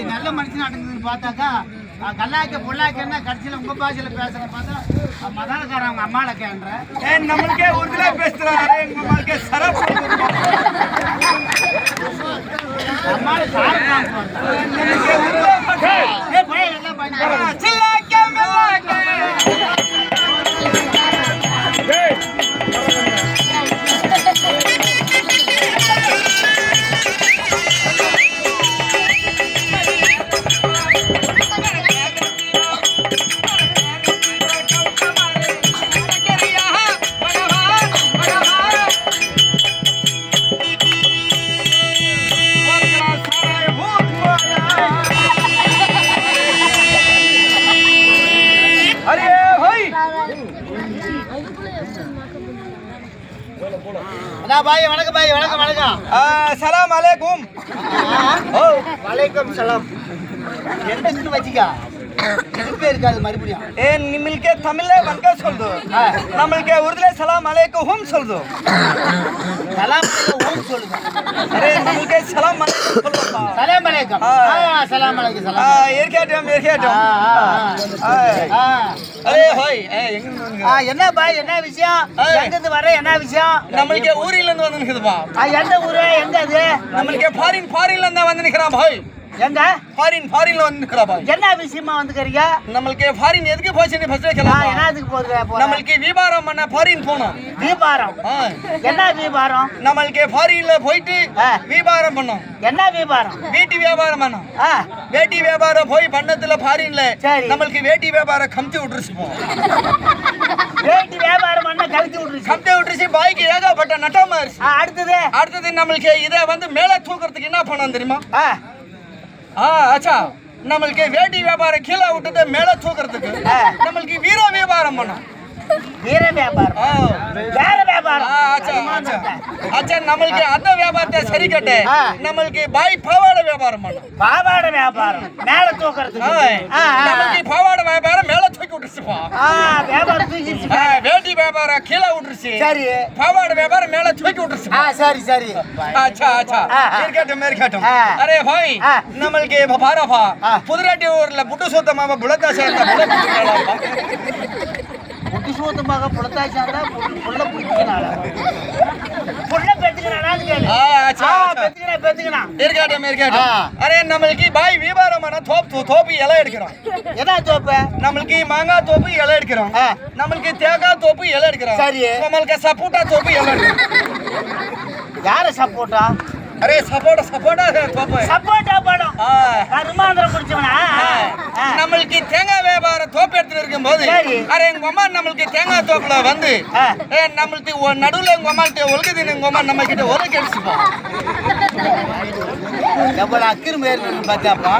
அது நல்ல மனுஷன் அடங்குதுன்னு பார்த்தாக்கா கல்லாய்க்க பொல்லாய்க்கன்னா கடைசியில் உங்க பாஷையில பேசுற பார்த்தா மதானக்காரன் அம்மால கேன்ற ஏன் நம்மளுக்கே உருதுல பேசுறாரு எங்க அம்மாளுக்கே சரப்பு அம்மால சாரம் பாய் வணக்கம் பாய் வணக்கம் வணக்கம். சலாம் அலைக்கும். வலைக்கம் சலாம். என்ன வச்சுக்கா இருக்காது மறுபடியும். ஏ நிமிழ்க்கே சொல்து? நம்மளுக்கு ஆ. என்ன பாய் என்ன விஷயம் எங்க இருந்து வர என்ன விஷயம்? நம்மளுக்கு ஊரில இருந்து வந்து நிக்குதுப்பா. எந்த ஊரு எங்க அது நம்மளுக்கு எங்க? ஃபாரின் ஃபாரின்ல என்ன விஷயமா வந்துக்கிறீங்க? நம்மளுக்கு ஃபாரின் எதுக்கு ஃபர்ஸ்ட் கேக்கலாம் போகுது போற? நம்மளுக்கு வியாபாரம் பண்ண ஃபாரின் போனோம். என்ன நம்மளுக்கு ஃபாரின்ல போயிட்டு ஆ. வியாபாரம் பண்ணோம். என்ன வியாபாரம் வீட்டு வியாபாரம் பண்ணோம். வேட்டி வியாபாரம் போய் பண்ணதுல ஃபாரின்ல. நம்மளுக்கு வேட்டி வியாபாரம் கம்தி விட்டுருச்சு போ. வேட்டி வியாபாரம் பண்ண கழிச்சு விட்டுருச்சு. கம்தி விட்டுருச்சு பாய்க்கு ஏகப்பட்ட நட்டமா அடுத்தது? அடுத்தது நம்மளுக்கு இதை வந்து மேலே தூக்குறதுக்கு என்ன பண்ணோம் தெரியுமா? ஆச்சா நம்மளுக்கு வேட்டி வியாபாரம் கீழே விட்டது மேலே தூக்குறதுக்கு. நம்மளுக்கு வீர வியாபாரம் பண்ணோம் வீர வியாபாரம். வேற வியாபாரம். ஆச்சா நம்மளுக்கு அந்த வியாபாரத்தை சரி கட்டு. நம்மளுக்கு பாய் பாவாடை வியாபாரம் பண்ணோம் பாவாடை வியாபாரம். மேல தூக்கறதுக்கு. நம்மளுக்கு பாவாடை வியாபாரம் மேலே ஈர்த்துப்பா வேட்டி வியாபாரம் கீழே விட்டுருச்சு. சரி. பாவாடு வியாபாரம் மேல தூக்கி விட்டுருச்சு. சரி சரி. அச்சா அச்சா இருக்கட்டும் இருக்கட்டும் அரே பாய் நம்மளுக்கு இப்ப பாரப்பா. புதுராட்டி ஊர்ல புட்டு சுத்தமாக புலத்தா சேர்ந்த புட்டு சுத்தமாக புலத்தா சேர்ந்தா புள்ள பிடிக்கிறாளா பெத்துக்கினா இருக்கட்டும் இருக்கட்டும்। அரே நம்மளுக்கு பாய் வியாபாரமான தோப்பு தோப்பு இலை எடுக்கிறோம். என்ன தோப்பு? நம்மளுக்கு மாங்காய் தோப்பு இலை எடுக்கிறோம். நம்மளுக்கு தேங்காய் தோப்பு இலை எடுக்கிறோம். சரி. நம்மளுக்கு சப்போட்டா தோப்பு இலை எடுக்கிறோம். யார சப்போட்டா? அரே சப்போட்டா சப்போட்டா தோப்பு சப்போட்டா படம். கருமாந்திரம் பிடிச்சவனா ஆ. நம்மளுக்கு தேங்காய் வியாபாரம் தோப்பு எடுத்துட்டு இருக்கும்போது சரி. அரே எங்க அம்மா நம்மளுக்கு தேங்காய் தோப்புல வந்து நம்மளுக்கு நடுவுல உங்க அம்மாட்ட ஒழுகுதுன்னு உங்க அம்மா நம்ம கிட்ட ஒழுக்கு அடிச்சுப்பா. எவ்வளவு அக்கிரி மேற்கு பார்த்தாப்பா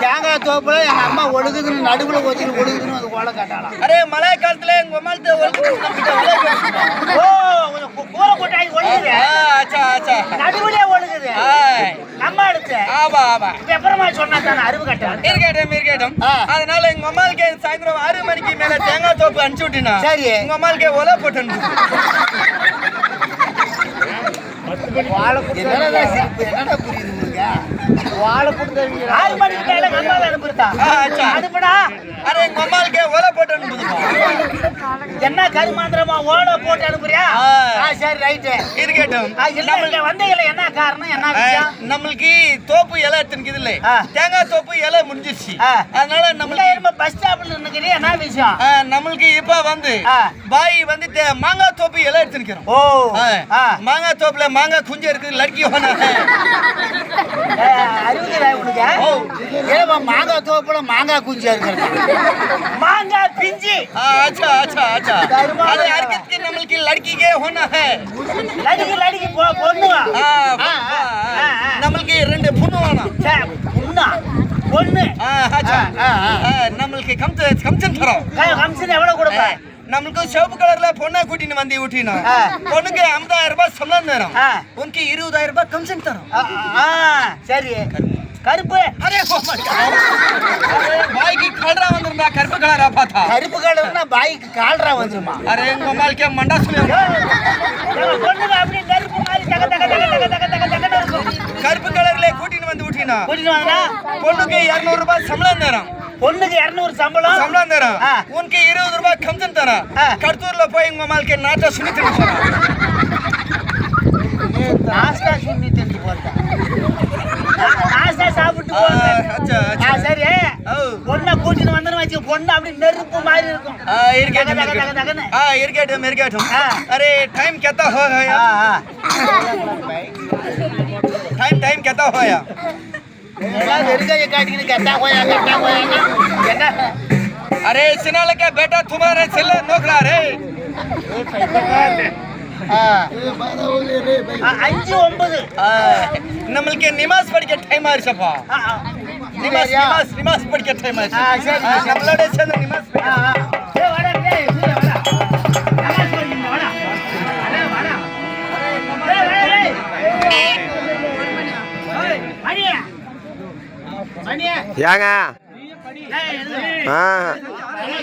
தேங்காய் தோப்புல எங்க அம்மா ஒழுகுதுன்னு நடுவுல ஒதுக்கி ஒழுகுதுன்னு அது கோல காட்டாளாம். அரே மழை காலத்துல உங்க அம்மாட்ட ஓ கொஞ்சம் கூரை கொட்டாய் ஒழுகுது ஆச்சா ஆச்சா. நடுவுலயே ஒழுகுது. நம்ம அடுத்து. ஆமா ஆமா. விபரமா சொன்னா தானே அறிவு கட்டான் இருக்கட்டும் இருக்கட்டும். அதனால எங்க அம்மாளுக்கு சாயந்தரம் ஆறு மணிக்கு மேல தேங்காய் தோப்பு அனுப்பிச்சு விட்டினா சரி. உங்க அம்மாளுக்கு ஒலை போட்டு. என்னடா? என்னடா புரியுது உங்களுக்கு? ஆறு மணிக்கு மேல அனுப்புறதா? அனுப்புடா. அரே போட்டு அனுப்புதுப்பா என்ன கருமாந்திரமா ஓலை போட்டு அனுப்புறியா சரி ரைட்டு இருக்கட்டும் இல்ல, வந்தீங்களே, என்ன காரணம் என்ன நம்மளுக்கு தோப்பு இலை எடுத்துனுக்குது இல்ல. தேங்காய் தோப்பு இலை முடிஞ்சிருச்சு. அதனால நம்மளுக்கு இரும்ப பஸ் ஸ்டாப்ல நின்னுக்கிறீ என்ன விஷயம் ஆ, நம்மளுக்கு இப்ப வந்து ஆ. பாய் வந்து தே- மாங்காய் தோப்பு இலை எடுத்துக்கிறோம் ஓ ஆ. மாங்காய் தோப்புல மாங்காய் குஞ்சு இருக்குது லட்கி ஹோனா ஹை. ஏ, அறிவுதா உனக்கு ஓ. ஏமா மாங்காய் தோப்புல மாங்காய் குஞ்சா இருக்கிறது மாங்காய் பிஞ்சு ஆ, अच्छा अच्छा अच्छा கருமாதி अरे இலை. हरकत के नमल की लड़की के होना है லடிக்கு லடிக்கு போ பொண்ணுவா ஆ, ஆ, ஆ, ஆ, ஆ. நம்மளுக்கு ரெண்டு பொண்ணு வேணும் சே, பொண்ணா பொண்ணு நம்மளுக்கு கம்ச கம்சன் தரோம். கம்சன் எவ்வளவு கொடுப்ப? நம்மளுக்கு சிவப்பு கலர்ல பொண்ணை கூட்டின்னு வந்து ஊட்டினா. பொண்ணுக்கு ஐம்பதாயிரம் ரூபாய் சம்பளம் தரும். உனக்கு இருபதாயிரம் ரூபாய் கம்சன் தரும். சரி. கருப்பு. அரே பாய்க்கு கலரா வந்திருந்தா கருப்பு கலரா பார்த்தா? கருப்பு கலர்னா பாய்க்கு கால்ரா வந்துருமா? அரே உங்க அம்மாளுக்கே மண்டா சொல்லி பொண்ணுங்க அப்படியே கருப்பு மாதிரி தக தக தக தக தக தக கூட்டிட்டு வாங்கண்ணா பொண்ணுக்கு இருநூறு ரூபாய் சம்பளம் தரோம் பொண்ணுக்கு இரநூறு சம்பளம் சம்பளம் தரோம் ஆ. உனக்கு இருபது ரூபாய் கம்சன் தரோம் ஆ. கடத்தூர்ல போய் உங்க மாலுக்கு நாட்டை சுனி தின்னு நாஸ்டா சுண்ணி தெரிஞ்சு போட்டா நாஸ்டா சாப்பிட்டு ஆ, போறேன். அச்சா, அச்சா. ஆ, சரி ஓ. பொண்ணை கூட்டிட்டு வந்தேன்னு வச்சு பொண்ணு அப்படி நெருப்பு மாதிரி இருக்கும் ஆ, இருக்கட்டும், தக, தக, இருக்கட்டும். தக, தகன்னு. हाँ இருக்கட்டும் இருக்கட்டும் ஆ. अरे टाइम कितना हो गया ஆ, ஆ. टाइम टाइम कितना होया ஏதாவது வெறுங்கையை காட்டிக்கின்னு கெட்டா போயா கெட்டா போயான்னா என்ன अरे सिनाल का बेटा तुम्हारे सिले नौकरा रे ஆ. ஆ, அஞ்சு ஒன்பது आ, நம்மளுக்கு நிமாஸ் படிக்க டைம் ஆயிருச்சப்பா ஆ, ஆ. நிமாஸ் சரியா? நிமாஸ் நிமாஸ் படிக்க டைம் ஆயிருச்சு ஆ, சரி, ஆ, சரி. நம்மளோட சேர்ந்து நிமாஸ் ஏங்க. ஆ